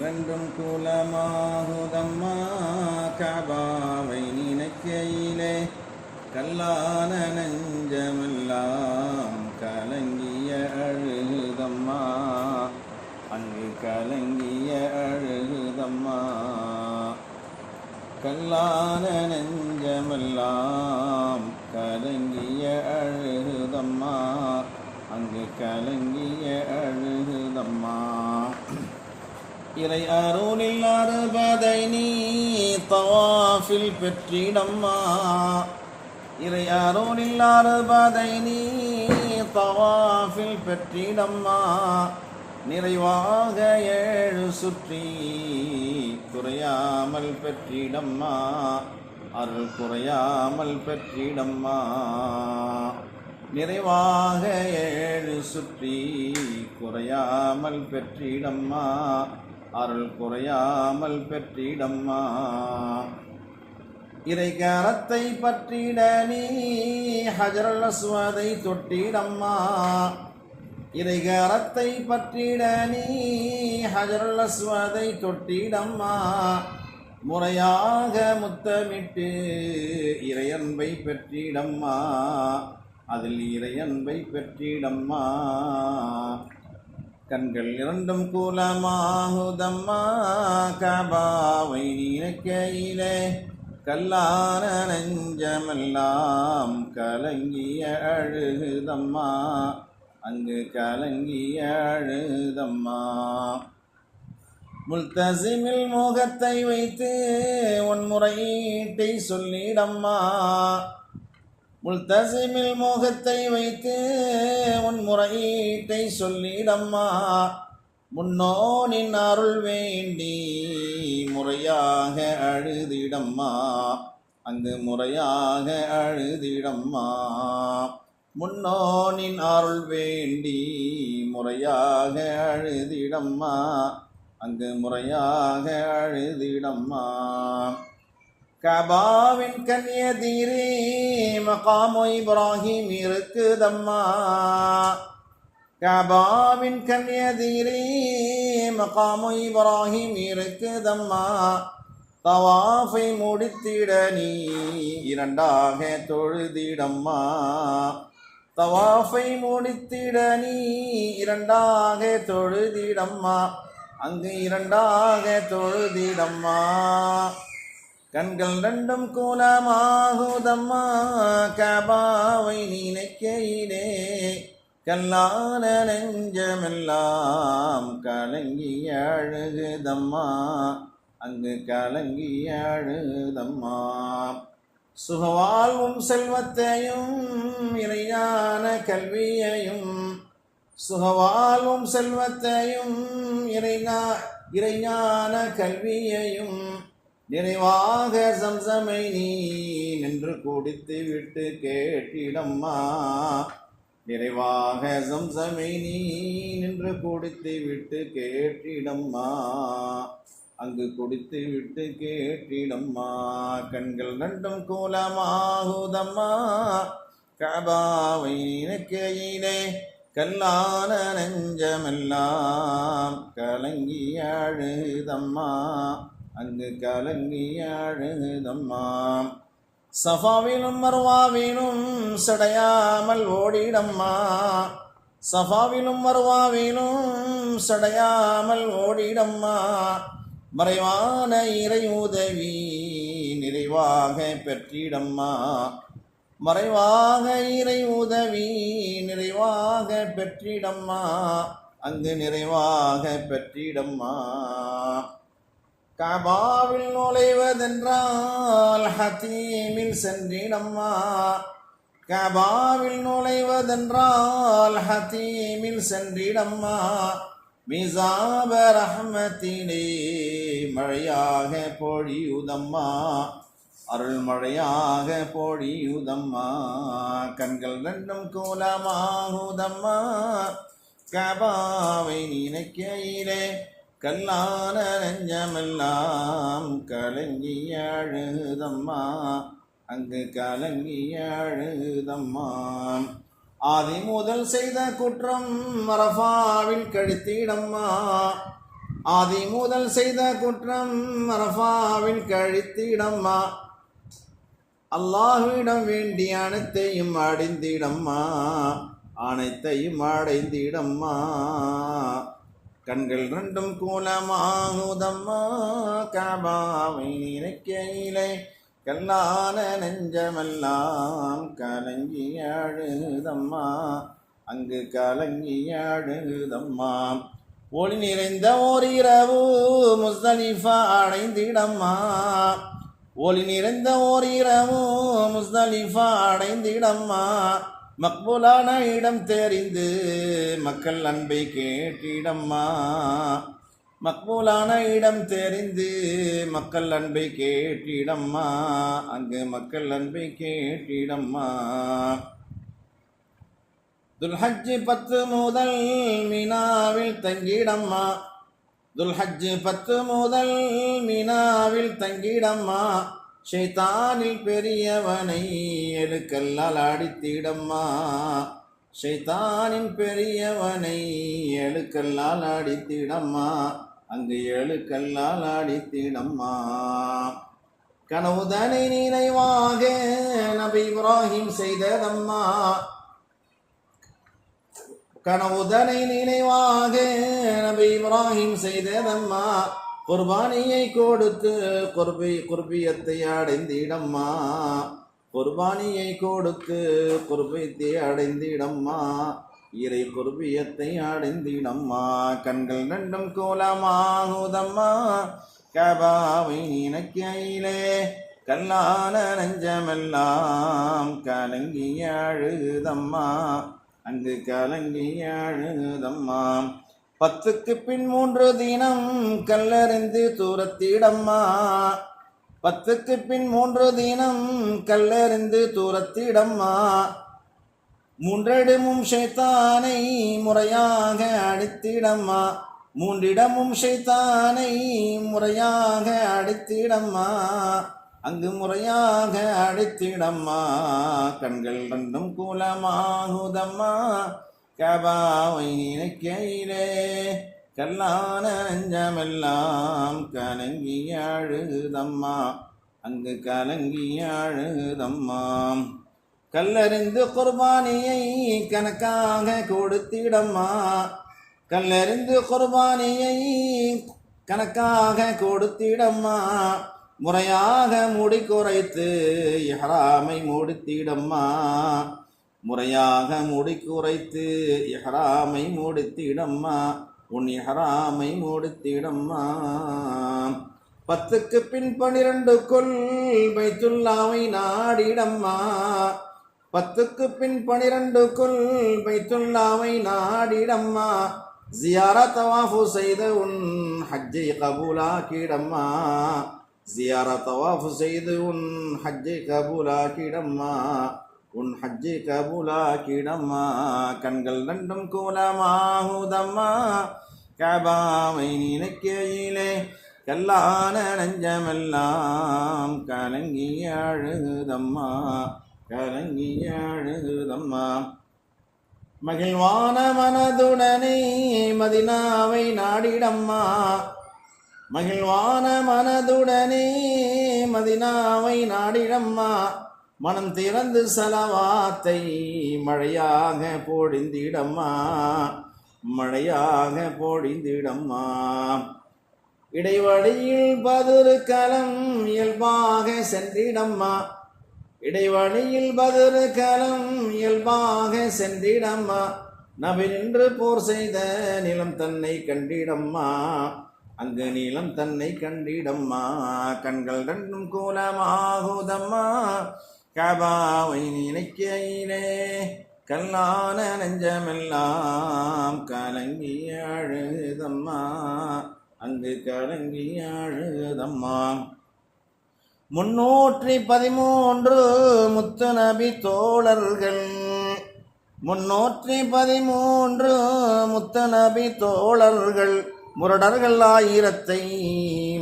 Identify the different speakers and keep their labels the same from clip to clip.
Speaker 1: வென்றும் குலமாகுதம்மா கபாவை நினைக்கையிலே கல்லான நெஞ்சமெல்லாம் கலங்கிய அழுதம்மா அங்கு கலங்கிய அழுதம்மா கல்லான நெஞ்சமெல்லாம் கலங்கிய அழுதம்மா அங்கு கலங்கிய அழுதம்மா இறை அருளில் அறுபதை நீ தவாஃபில் பெற்றிடம்மா. இறை அருளில் அறுபதை நீ தவாஃபில் பெற்றிடம்மா. நிறைவாக ஏழு சுற்றி குறையாமல் பெற்றிடம்மா. அருள் குறையாமல் பெற்றிடம்மா. நிறைவாக ஏழு சுற்றி குறையாமல் பெற்றிடம்மா. அருள் குறையாமல் பெற்றிடம்மா. இறைகரத்தை பற்றிட நீ ஹஜரல் அஸ்வதை தொட்டிடம்மா. இறைகரத்தை பற்றிட நீ ஹஜரல் அஸ்வதை தொட்டிடம்மா. முறையாக முத்தமிட்டு இறையன்பை பெற்றிடம்மா. அதில் இறையன்பை பெற்றிடம்மா. கண்கள் இரண்டும் கூலமாகுதம்மா. கபாவை நினைக்கையிலே கல்லான நெஞ்சமெல்லாம் கலங்கிய அழுகுதம்மா. அங்கு கலங்கிய அழுதம்மா முல்தசிமில் முகத்தை வைத்து உன் முறையீட்டை சொல்லிடம்மா. முல்தசிமில் மோகத்தை வைத்து உன் முறையீட்டை சொல்லிடம்மா. முன்னோனின் அருள் வேண்டி முறையாக அழுதிடம்மா. அங்கு முறையாக அழுதிடம்மா. முன்னோனின் அருள் வேண்டி முறையாக அழுதிடம்மா. அங்கு முறையாக அழுதிடம்மா. கபாவின் கன்யதீரே மகாமோ இப்ராஹிம் இருக்குதம்மா. கபாவின் கன்யதீரே மகாமோ இப்ராஹிம் இருக்குதம்மா. தவாஃபை முடித்திட நீ இரண்டாக தொழுதிடம்மா. தவாஃபை முடித்திட நீ இரண்டாக தொழுதிடம்மா. அங்கு இரண்டாக தொழுதிடம்மா. கண்கள் ரெண்டும் கோலமாகுதம்மா கபாவை நினைக்கையிலே. கல்லான நெஞ்சமெல்லாம் கலங்கி அழுகுதம்மா அங்கு கலங்கி அழுதம்மா சுகவாழ்வும் செல்வத்தையும் இறையான கல்வியையும் சுகவாழ்வும் செல்வத்தையும் இறைஞா இறைஞான கல்வியையும் நினைவாக சம்சமை நீ நின்று குடித்து விட்டு கேட்டிடம்மா. நிறைவாக சம்சமை நீ நின்று குடித்து விட்டு கேட்டிடம்மா. அங்கு குடித்து விட்டு கேட்டிடம்மா. கண்கள் ரெண்டும் கோலமாகுதம்மா. கபாவை நினைக்கையிலே கல்லான நெஞ்சமெல்லாம் கலங்கி அழுதம்மா. அங்கு கலங்கி அழுதம்மா சஃபாவிலும் மர்வாவிலும் சடையாமல் ஓடிடம்மா. சஃபாவிலும் மர்வாவிலும் சடையாமல் ஓடிடம்மா. மறைவான இறை உதவி நிறைவாக பெற்றிடம்மா. மறைவாக இறை உதவி நிறைவாக பெற்றிடம்மா. அங்கு நிறைவாக பெற்றிடம்மா. கபாவில் நுழைவதென்றால் ஹத்தீமில் சென்றிடம்மா கபாவில் நுழைவதென்றால் ஹத்தீமில் சென்றிடம்மா மிசாப ரஹமத்தினே மழையாக பொழியுதம்மா. அருள் மழையாக பொழியுதம்மா. கண்கள் ரெண்டும் கூலமாகுதம்மா. கபாவை நினைக்கையிலே கல்லான நெஞ்சமெல்லாம் கலங்கி அழுதம்மா. அங்கு கலங்கி அழுதம்மா. ஆதி முதல் செய்த குற்றம் மரபாவில் கழித்திடம்மா. ஆதி முதல் செய்த குற்றம் அரஃபாவில் கழித்திடம்மா. அல்லாஹ்விடம் வேண்டி அனைத்தையும் அடைந்திடம்மா. அனைத்தையும் அடைந்திடம்மா. கண்கள் ரெண்டும் கூலமாகுதம்மா காபாவை நினைக்கையிலே கல்லான நெஞ்சமெல்லாம் கலங்கியாழுதம்மா அங்கு கலங்கியாழுதம்மா ஒளி நிறைந்த ஓர் இரவு முஸ்தலிஃபா அடைந்திடம்மா. ஒளி நிறைந்த ஓர் இரவு முஸ்தலிஃபா அடைந்திடம்மா. மக்பூலான இடம் தெரிந்து மக்கள் அன்பை கேட்டிடம்மா. மக்பூலான இடம் தெரிந்து மக்கள் அன்பை கேட்டிடம்மா. அங்கு மக்கள் அன்பை கேட்டிடம்மா. துல்ஹஜ்ஜு பத்து முதல் மீனாவில் தங்கிடம்மா. துல்ஹஜ்ஜு பத்து முதல் மீனாவில் தங்கிடம்மா. ஷைத்தானில் பெரியவனை எழுக்கல்லால் அடித்திடம்மா. ஷைத்தானின் பெரியவனை எழுக்கல்லால் அடித்திடம்மா. அங்கு எழுக்கல்லால் அடித்திடம்மா. கனவுதனை நினைவாக நபி இப்ராஹிம் செய்ததம்மா. கனவுதனை நினைவாக நபி இப்ராஹிம் செய்ததம்மா. குர்பானியை கொடுத்து குர்பி குர்பியத்தை அடைந்திடம்மா. குர்பானியை கொடுத்து குர்பியத்தை அடைந்திடம்மா. இறை குர்பியத்தை அடைந்திடம்மா. கண்கள் ரெண்டும் கோலமாகுதம்மா. கபாவை நினைக்கையிலே கல்லான நெஞ்சமெல்லாம் கலங்கி அழுதம்மா. அங்கு கலங்கி அழுதம்மா. பத்துக்கு பின் மூன்று தினம் கல்லறிந்து தூரத்திடம்மா. பத்துக்கு பின் மூன்று தினம் கல்லறிந்து தூரத்திடம்மா. மூன்றெடுமும் ஷைத்தானை முறையாக அடித்திடம்மா. மூன்றிடமும் ஷைத்தானை முறையாக அடித்திடம்மா. அங்கு முறையாக அடித்திடம்மா. கண்கள் ரெண்டும் கூலமாகுதம்மா. கபாவை நினைக்கையிலே கல்லான நஞ்சமெல்லாம் கலங்கியாழுதம்மா அங்கு கலங்கி கல்லறிந்து குர்பானியை கணக்காக கொடுத்திடம்மா. கல்லறிந்து குர்பானியை கணக்காக கொடுத்திடம்மா. முறையாக முடி குறைத்து இஹராமை முடித்திடம்மா. முறையாக முடி குறைத்து முடித்திடம்மா உன் இஹ்ராமை முடித்திடம்மா. பத்துக்கு பின் பனிரெண்டுக்குள் பைத்துல்லாவை நாடிடம்மா. பத்துக்கு பின் பனிரெண்டுக்குள் பைத்துல்லாவை நாடிடம்மா. ஜியாரா தவாஃபு செய்த உன் ஹஜ்ஜை கபூலாக்கிடம்மா. ஜியாரா தவாஃபு செய்து உன் ஹஜ்ஜை கபூலாக்கிடம்மா. உன் ஹஜ்ஜி கபுலா கிடம்மா கண்கள் ரெண்டும் கூலமாகுதம்மா. கபாமை நினைக்கையிலே கல்லான நஞ்சமெல்லாம் கலங்கி அழுதம்மா கலங்கி அழுதம்மா மகிழ்வான மனதுடனே மதினாவை நாடிடம்மா. மகிழ்வான மனதுடனே மதினாவை நாடிடம்மா. மனம் திறந்து சலவாத்தை மழையாக பொழிந்திடம்மா. மழையாக பொழிந்திடம்மா. இடைவழியில் பதிரு கலம் இயல்பாக சென்றிடம்மா. இடைவழியில் பதிரு கலம் இயல்பாக சென்றிடம்மா. நபி நின்று போர் செய்த நிலம் தன்னை கண்டிடம்மா. அங்கு நீளம் தன்னை கண்டிடம்மா. கண்கள் ரெண்டும் கூலமாகுதம்மா. கபாவை நினைக்கையிலே கல்லான நெஞ்சமெல்லாம் கலங்கி அழுதம்மா. அங்கு கலங்கி அழுதம்மா. முன்னூற்றி பதிமூன்று முத்து நபி தோழர்கள். முன்னூற்றி பதிமூன்று முத்து நபி தோழர்கள். முரடர்கள் ஆயிரத்தை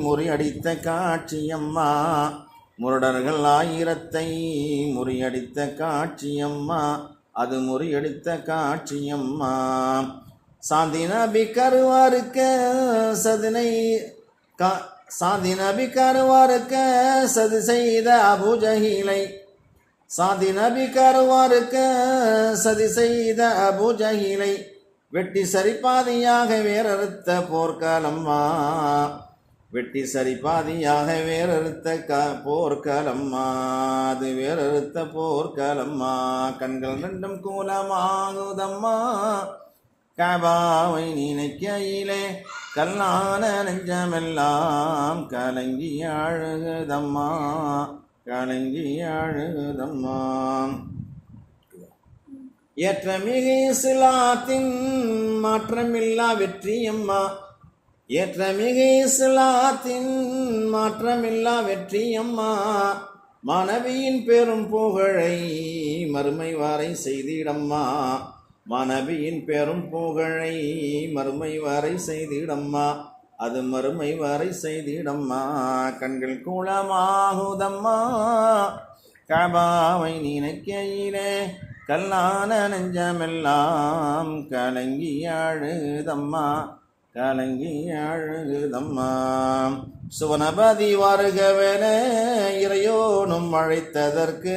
Speaker 1: முறியடித்த காட்சியம்மா. முரடர்கள் ஆயிரத்தை முறியடித்த காட்சியம்மா அது முறியடித்த காட்சியம்மா. சாந்தி நபி கருவாருக்க சதினை கா சாந்தி நபி கருவாருக்க சதி செய்த அபுஜஹீலை சாந்தி நபி கருவாருக்க சதி செய்த அபுஜஹீலை வெட்டி சரிபாதியாக வேறறுத்த போர்க்காலம்மா வெட்டி சரிபாதியாக வேறறுத்த க போர்க்களம்மா அது வேறறுத்த போர்க்களம்மா கண்கள் ரெண்டும் கூலமாகுதம்மா. கபாவை நினைக்கையிலே கல்லான நெஞ்சமெல்லாம் கலங்கி அழுகுதம்மா கலங்கி அழுகுதம்மா ஏற்றமிகு சிலாத்தின் மாற்றமில்லா வெற்றியம்மா. ஏற்றமிகு இஸ்லாத்தின் மாற்றமில்லா வெற்றியம்மா மனைவியின் பெரும் புகழை மறுமை வாரை செய்திடம்மா. மனைவியின் பெரும் புகழை மறுமை வாரை செய்திடம்மா. அது மறுமை வாரை செய்திடம்மா. கண்கள் கூலமாகுதம்மா கபாவை நினைக்கையிலே கல்லான நெஞ்சமெல்லாம் கலங்கி அழுதம்மா கலங்கி அழகுதம்மா. சுவனபதி வருகவென இறையோனும் அழைத்ததற்கு.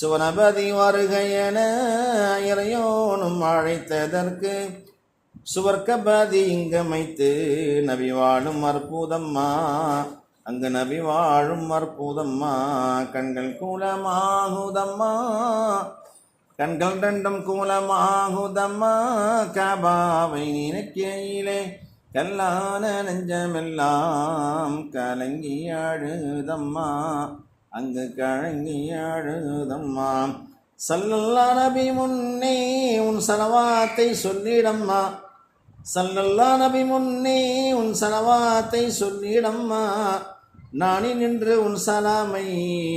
Speaker 1: சுவனபதி வருக இறையோனும் அழைத்ததற்கு. சுவர்க்கபதி இங்கமைத்து நபி வாழும் அற்புதம்மா. அங்கு நபி வாழும் அற்புதம்மா. கண்கள் கூலமாகுதம்மா. கண்கள் ரெண்டும் கூலமாகுதம்மா. கபாவை நினைக்கையிலே கல்லான நெஞ்சமெல்லாம் கலங்கி அழுதம்மா அங்கு கழங்கி அழுதம்மா சல்லல்லா நபி முன்னே உன் சலவாத்தை சொல்லிடம்மா. சல்லல்லா நபி முன்னே உன் சலவாத்தை சொல்லிடம்மா. நானே நின்று உன் சலாமை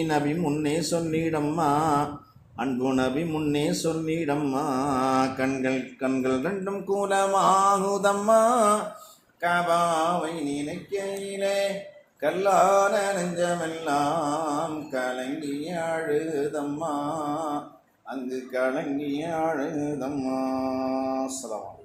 Speaker 1: நபி முன்னே சொல்லிடம்மா. அன்பு நபி முன்னே சொல்லிடம்மா கண்கள் கண்கள் ரெண்டும் கூலமாகுதம்மா. கபாவை நினைக்கையிலே கல்லான நெஞ்சமெல்லாம் கலங்கி அழுதம்மா அங்கு கலங்கி அழுதம்மா அஸ்ஸலாமு